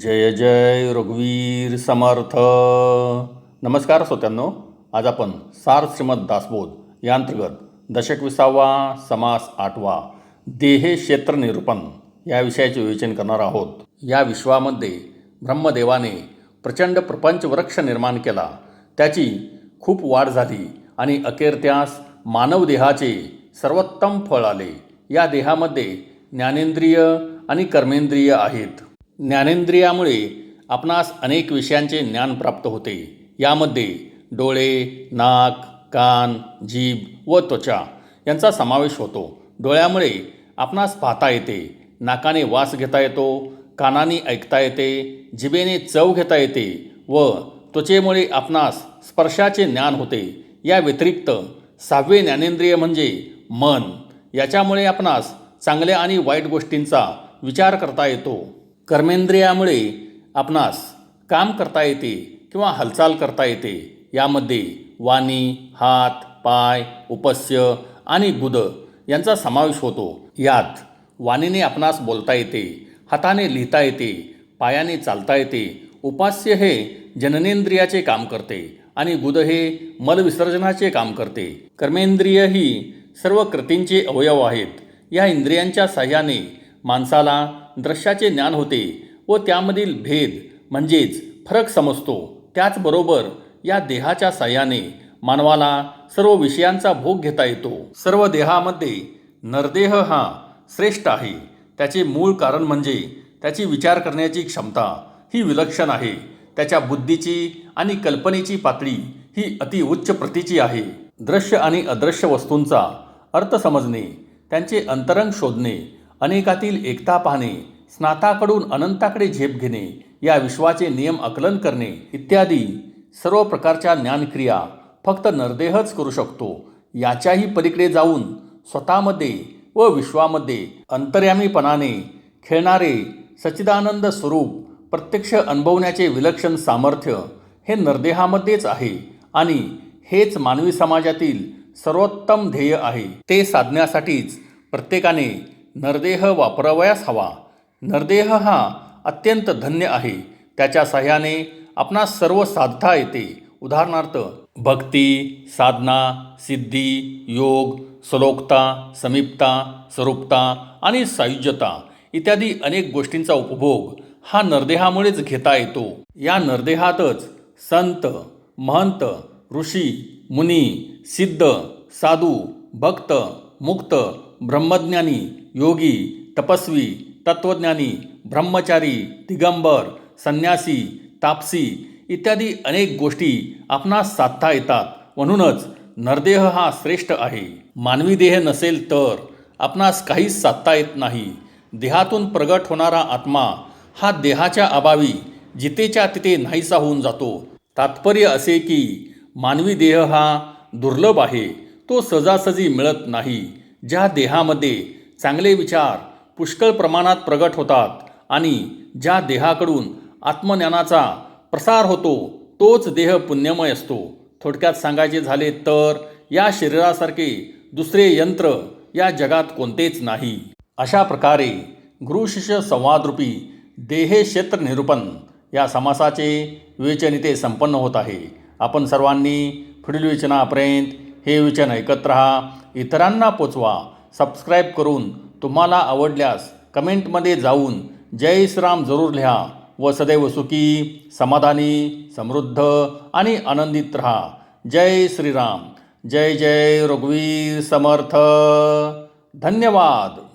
जय जय रघुवीर समर्थ. नमस्कार श्रोत्यांनो आज आपण सार श्रीमद दासबोध या अंतर्गत दशक विसावा समास आठवा देहे क्षेत्र निरूपण या विषयाचे विवेचन करणार आहोत. या विश्वामध्ये ब्रह्मदेवाने प्रचंड प्रपंच वृक्ष निर्माण केला. त्याची खूप वाढ झाली आणि अखेर त्यास मानव देहाचे सर्वोत्तम फळ आले. या देहामध्ये ज्ञानेंद्रिय आणि कर्मेंद्रिय आहेत. ज्ञानेंद्रियामुळे आपणास अनेक विषयांचे ज्ञान प्राप्त होते. यामध्ये डोळे नाक कान जीभ व त्वचा यांचा समावेश होतो. डोळ्यामुळे आपणास पाहता येते. नाकाने वास घेता येतो. कानाने ऐकता येते. जिभेने चव घेता येते व त्वचेमुळे आपणास स्पर्शाचे ज्ञान होते. या व्यतिरिक्त सहावे ज्ञानेंद्रिय म्हणजे मन. याच्यामुळे आपणास चांगल्या आणि वाईट गोष्टींचा विचार करता येतो. कर्मेंद्रियामुळे आपणास काम करता येते किंवा हालचाल करता येते यामध्ये वाणी हात पाय उपस्य आणि गुद यांचा समावेश होतो. यात वाणीने आपणास बोलता येते हाताने लिहिता येते पायाने चालता येते. उपास्य हे जननेंद्रियाचे काम करते आणि गुद हे मलविसर्जनाचे काम करते. कर्मेंद्रिय ही सर्व कृतींचे अवयव आहेत. या इंद्रियांच्या साह्याने माणसाला दृश्याचे ज्ञान होते व त्यामधील भेद म्हणजेच फरक समजतो. त्याचबरोबर या देहाच्या साह्याने मानवाला सर्व विषयांचा भोग घेता येतो. सर्व देहामध्ये नरदेह हा श्रेष्ठ आहे. त्याचे मूळ कारण म्हणजे त्याची विचार करण्याची क्षमता ही विलक्षण आहे. त्याच्या बुद्धीची आणि कल्पनेची पातळी ही अति उच्च प्रतीची आहे. दृश्य आणि अदृश्य वस्तूंचा अर्थ समजणे त्यांचे अंतरंग शोधणे अनेकातील एकता पाहणे स्नाताकडून अनंताकडे झेप घेणे या विश्वाचे नियम आकलन करणे इत्यादी सर्व प्रकारच्या ज्ञानक्रिया फक्त नरदेहच करू शकतो. याच्याही पलीकडे जाऊन स्वतःमध्ये व विश्वामध्ये अंतर्यामीपणाने खेळणारे सच्चिदानंद स्वरूप प्रत्यक्ष अनुभवण्याचे विलक्षण सामर्थ्य हे नरदेहामध्येच आहे आणि हेच मानवी समाजातील सर्वोत्तम ध्येय आहे. ते साधण्यासाठीच प्रत्येकाने नरदेह वापरावयास हवा. नरदेह हा अत्यंत धन्य आहे. त्याच्या सहाय्याने आपणास सर्व साधता येते. उदाहरणार्थ भक्ती साधना सिद्धी योग सलोकता समीपता स्वरूपता आणि सायुज्यता इत्यादी अनेक गोष्टींचा उपभोग हा नरदेहामुळेच घेता येतो. या नरदेहातच संत महंत ऋषी मुनी सिद्ध साधू भक्त मुक्त ब्रह्मज्ञानी योगी तपस्वी तत्वज्ञानी ब्रह्मचारी दिगंबर संन्यासी तापसी इत्यादी अनेक गोष्टी आपणास साधता येतात. म्हणूनच नरदेह हा श्रेष्ठ आहे. मानवी देह नसेल तर आपणास काहीच साधता येत नाही. देहातून प्रगट होणारा आत्मा हा देहाच्या अभावी जितेच्या तिथे नाहीसा होऊन जातो. तात्पर्य असे की मानवी देह हा दुर्लभ आहे. तो सहजासहजी मिळत नाही. ज्या देहामध्ये चांगले विचार पुष्कळ प्रमाणात प्रगट होतात आणि ज्या देहाकडून आत्मज्ञानाचा प्रसार होतो तोच देह पुण्यमय असतो. थोडक्यात सांगायचे झाले तर या शरीरासारखे दुसरे यंत्र या जगात कोणतेच नाही. अशा प्रकारे गुरुशिष्य संवादरूपी देहे क्षेत्र निरूपण या समासाचे विवेचन इथे संपन्न होत आहे. आपण सर्वांनी पुढील विवेचनापर्यंत हे विवेचन ऐकत राहा. इतरांना पोचवा. सबस्क्राईब करून तुम्हाला आवडल्यास कमेंटमध्ये जाऊन जय श्रीराम जरूर लिहा व सदैव सुखी समाधानी समृद्ध आणि आनंदित रहा. जय श्रीराम. जय जय रघुवीर समर्थ. धन्यवाद.